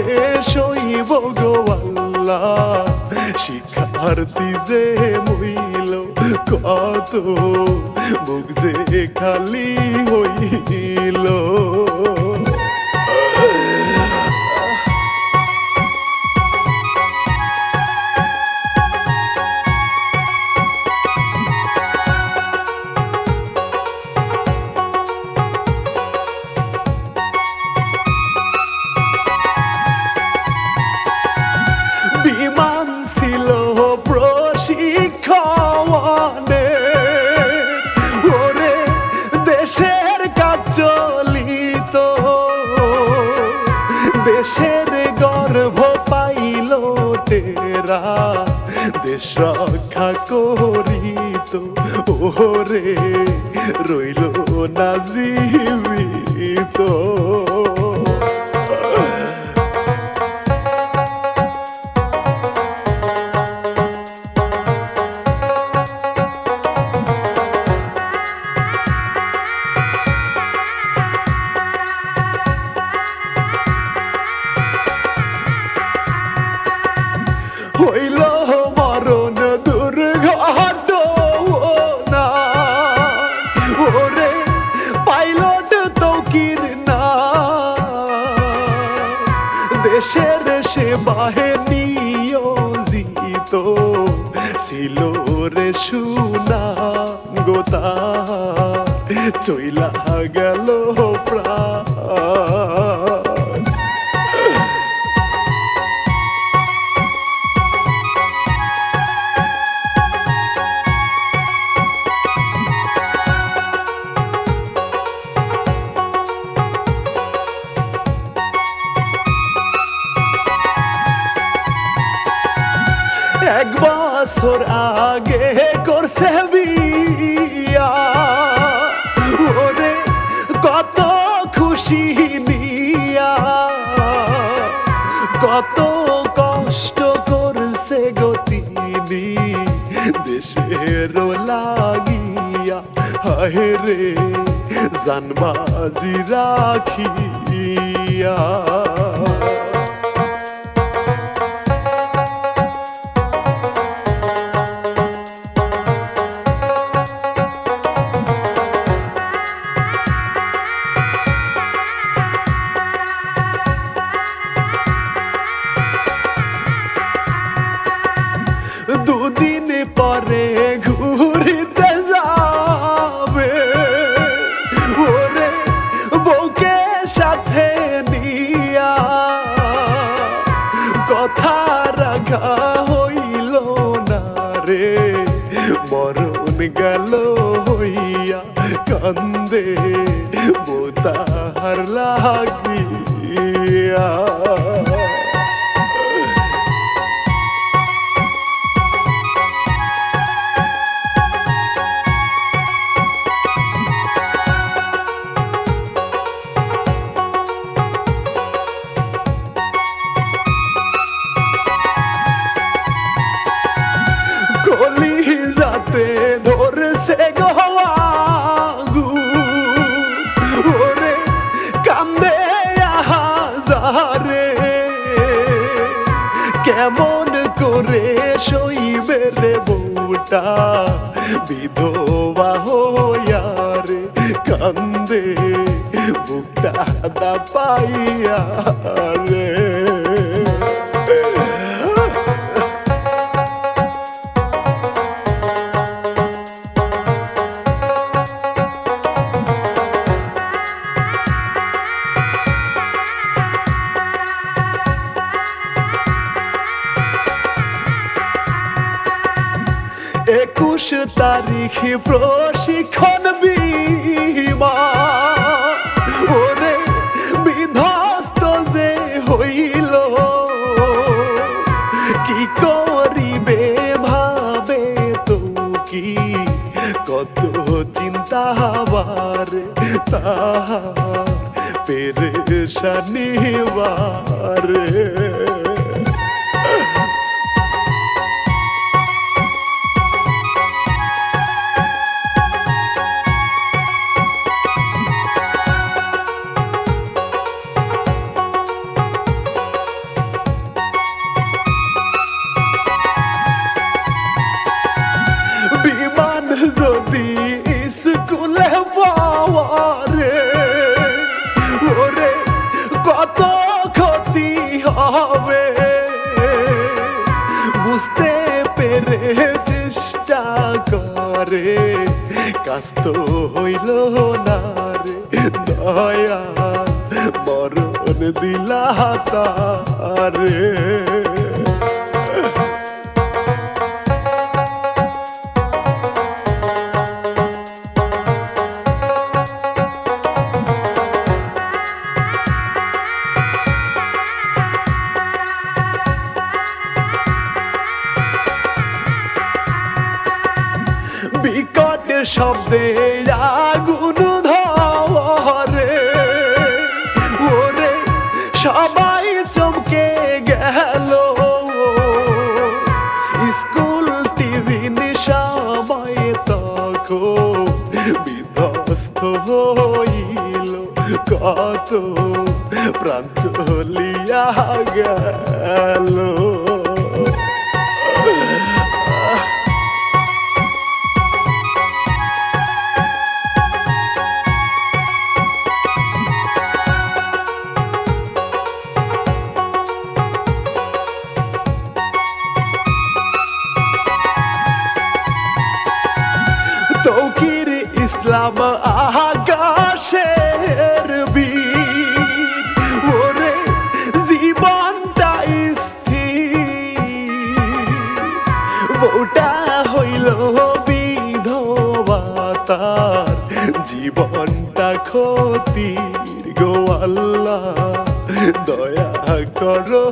করে সইব গো আল্লাহ শিক্ষার্থী যে মইল কত মুখ যে খালি হইল। রক্ষা করিত। ওরে রইল না জীবিত। সুনা গোতা। চইলা গেল প্রাণ। হায় রে জানবাজি রাখিয়া গেল হইয়া কান্দে বোতার লাগিয়া। সইবে রে বউটা বিধবা হইয়া রে কান্দে বুকটা পাইয়া রে। তারিখ প্রশিক্ষণ বিমা। ওরে বিধ্বস্ত যে হইল, কি করিবে ভাবে তো কি কত চিন্তা হবার তাহা পেরেশানি বারে। রে হইল না রে দয়া মরণ দিলা রে শব্দে আগুন ধরে। ওরে, সবাই চমকে গেল। স্কুল, টিভি সবাই তখন বিধ্বস্ত হইল। কত প্রাণ চলিয়া গেল। ইসলাম আকাশের বীর। ওরে জীবনটা স্থির। বউটা হইল বিধবা জীবনটা ক্ষতির গো দয়া করো।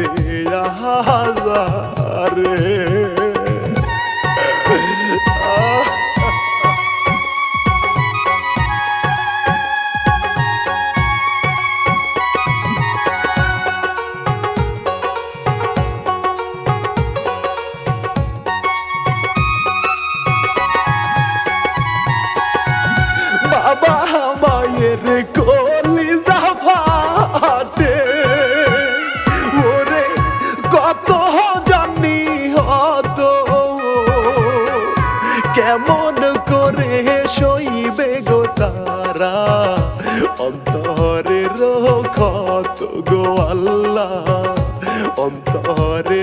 কান্দে কেমন করে সইবে গো তারা? অন্তরে রক্ষত গো আল্লাহ? অন্তরে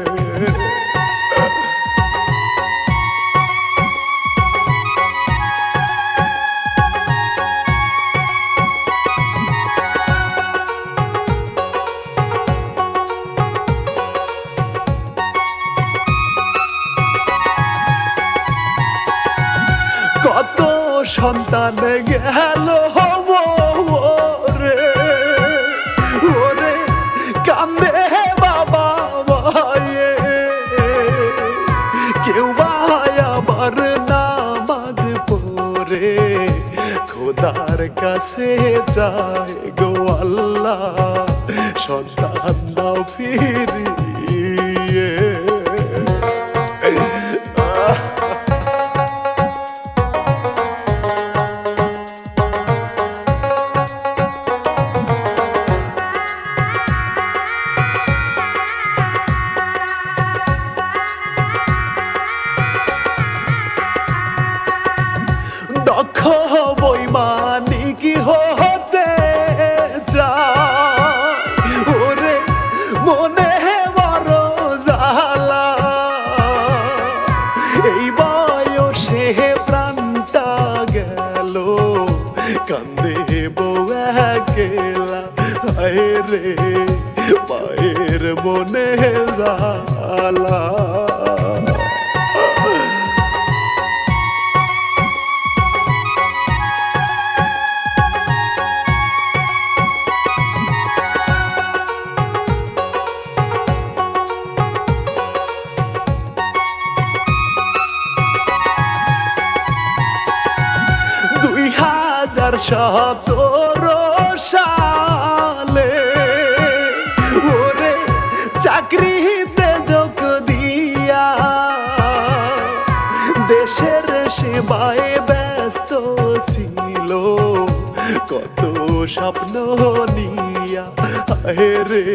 সন্তান গেল রে ওরে কান্দে বাবা মায়ে। কেউ ভাই আমার নামাজ পড়ে, খোদার কাছে যায় গো আল্লাহ। সন্তান দাও ফিরিয়ে গেলা। হায় রে মায়ের মনে জালা দুই চাকরিতে যোগ দিয়া দেশের সেবায় ব্যস্ত ছিল। কত স্বপ্ন নিয়া হে রে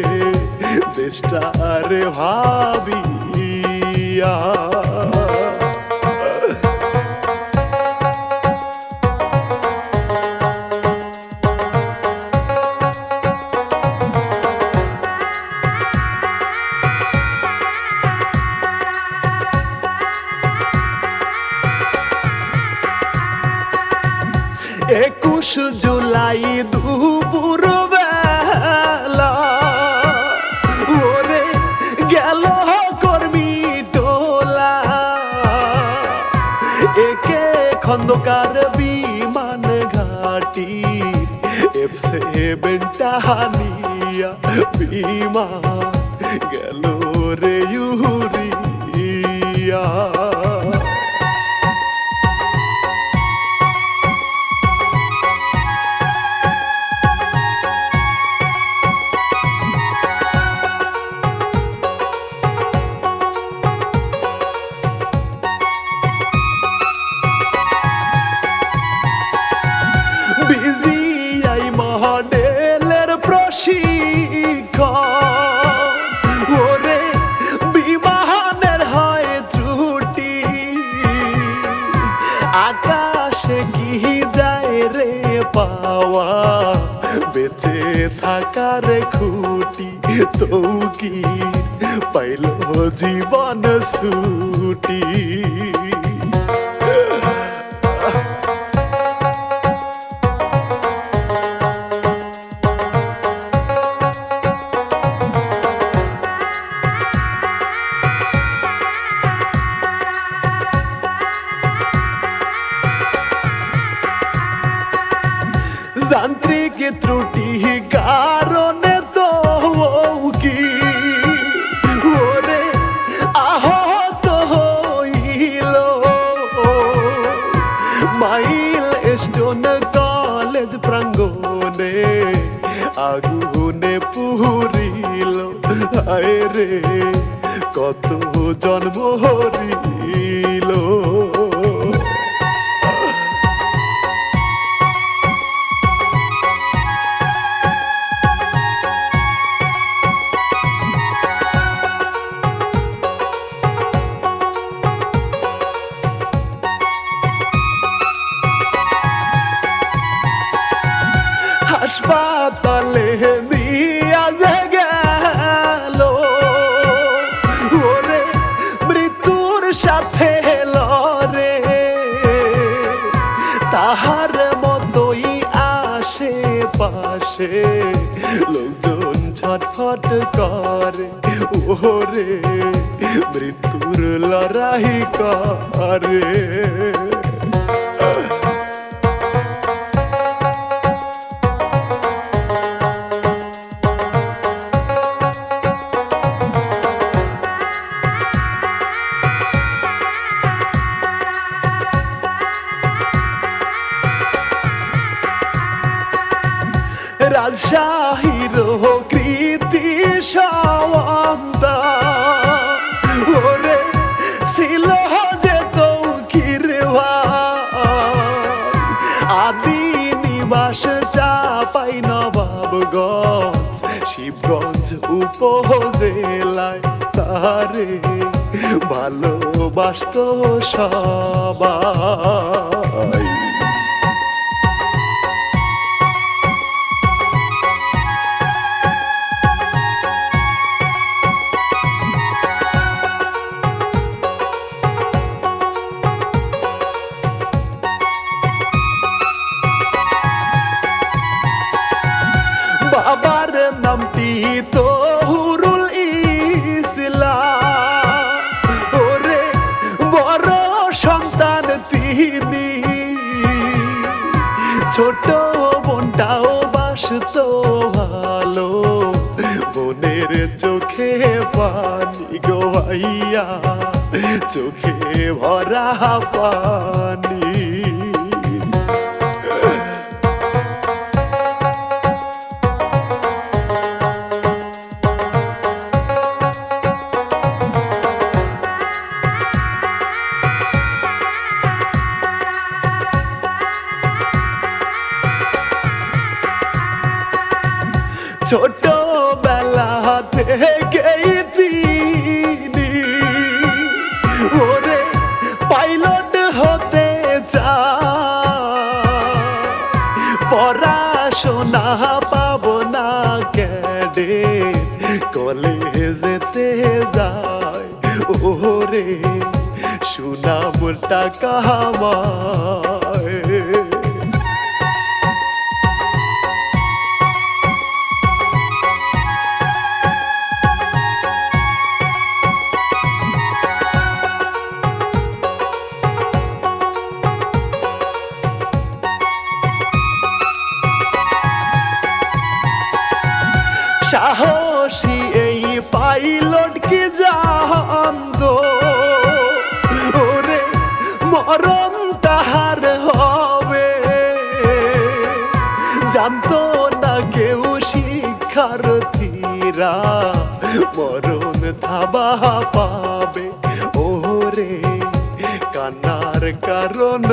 দেশটারে ভাবিয়া। একুশ জুলাই দুপুর বেলা ওরে গেল কর্মী টোলা। একে খন্দকার বিমান ঘাটি এফ সেভেন টাহানিয়া বিমান। গেল রে ইউরিয়া প্রাঙ্গনে আগুনে পুরিল হায় রে কত জন্ম হরিল পাশে লোকজন ছটফট করে ওরে মৃত্যুর লড়াই করে। রাজশাহীর কৃতি সওয়ান্তা ওরে ছিল যে তৌকির আদি নিবাস চাপাই নবাবগঞ্জ, শিবগঞ্জ উপজেলায় তারে ভালোবাসত সবাই। চোখে ভরা পানি। ছোটবেলা থেকেই পড়াশোনা পাবো না ক্যাডে কলেজেতে যায় ওরে সুনাম টাকা আমায় মরণ থাবা পাবে। ওরে কান্নার কারণ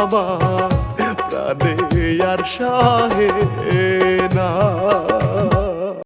আমার প্রাণে আর সাহে না।